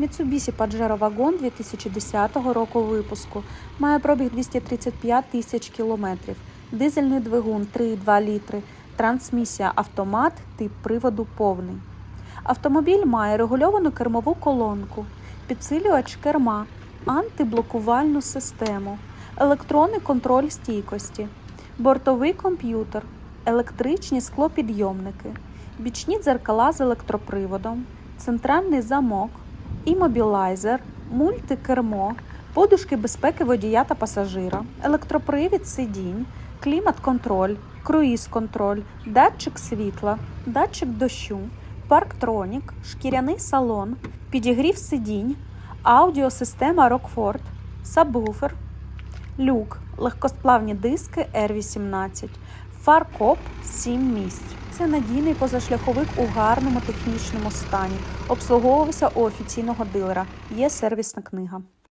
Mitsubishi Pajero Wagon 2010 року випуску. Має пробіг 235 тисяч кілометрів. Дизельний двигун 3,2 літри. Трансмісія автомат, тип приводу повний. Автомобіль має регульовану кермову колонку, підсилювач керма, антиблокувальну систему, електронний контроль стійкості, бортовий комп'ютер, електричні склопідйомники, бічні дзеркала з електроприводом, центральний замок, імобілайзер, мультикермо, подушки безпеки водія та пасажира, електропривід сидінь, клімат-контроль, круїз-контроль, датчик світла, датчик дощу, парктронік, шкіряний салон, підігрів сидінь, аудіосистема Rockford, сабвуфер, люк, легкосплавні диски R18, фаркоп 7 місць. Це надійний позашляховик у гарному технічному стані. Обслуговувався у офіційного дилера. Є сервісна книга.